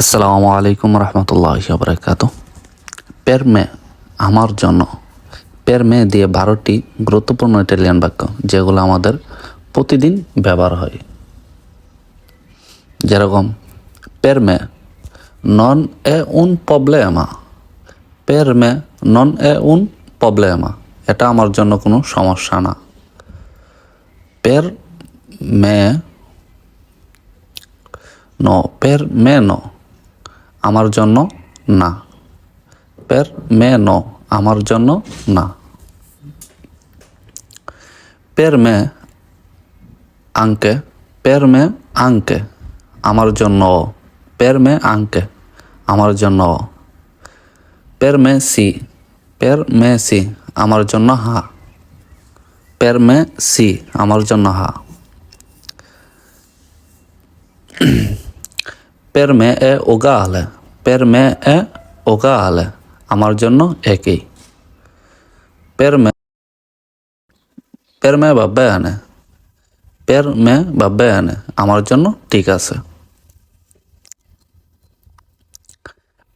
আসসালামু আলাইকুম রহমতুল্লাহ বরকাত পেরমে আমার জন্য পেরমে দিয়ে বারোটি গুরুত্বপূর্ণ ইটালিয়ান বাক্য, যেগুলো আমাদের প্রতিদিন ব্যবহার হয়। যেরকম পেরমে নন এ উন প্রবলেমা। পেরমে নন এ উন প্রবলেমা। এটা আমার জন্য কোনো সমস্যা না। পের মে, নো, পের মে নো। আমার জন্য না। পের মে ন, আমার জন্য না। পের মে আঙ্কে পের মে আঙ্কে আমার জন্য পের মে আঙ্কে আমার জন্য পের মে সি, পের মে সি, আমার জন্য হা। পের মে সি, আমার জন্য হা। পের মে এ ওগালে পের মে এ ওগালে আমার জন্য একই পের মে পের মে বা আনে পের মে বা আনে আমার জন্য ঠিক আছে.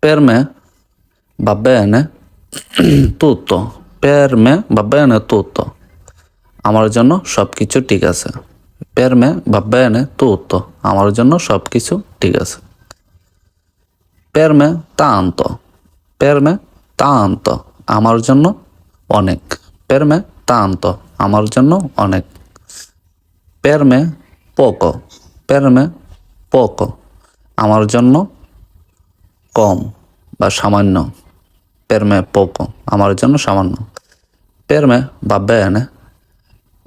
পের মে বা বেয়ানে তুতো পের মে বা বেয়ানে তুতো আমার জন্য সব কিছু ঠিক আছে. পের মে বা বেয়ানে তুতো আমার জন্য সব কিছু ঠিক আছে. পের মে তান্ত পের মে তান্ত আমার জন্য অনেক পের মে তান্ত আমার জন্য অনেক পের মে পোকো পের মে পোকো আমার জন্য কম বা সামান্য. পের মে পোকো আমার জন্য সামান্য. পের মে বা বেনে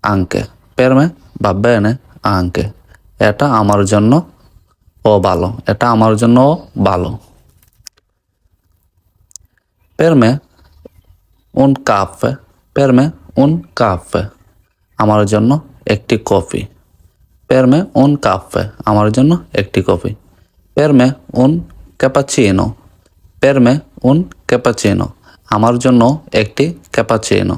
আঙ্কে পের মে বা বেনে আঙ্কে এটা আমার জন্য ও ভালো এটা আমার জন্য ভালো per me un caffè per me un caffè আমার জন্য একটি coffee per me un caffè আমার জন্য একটি coffee per me un cappuccino per me un cappuccino আমার জন্য একটি ক্যাপাচিনো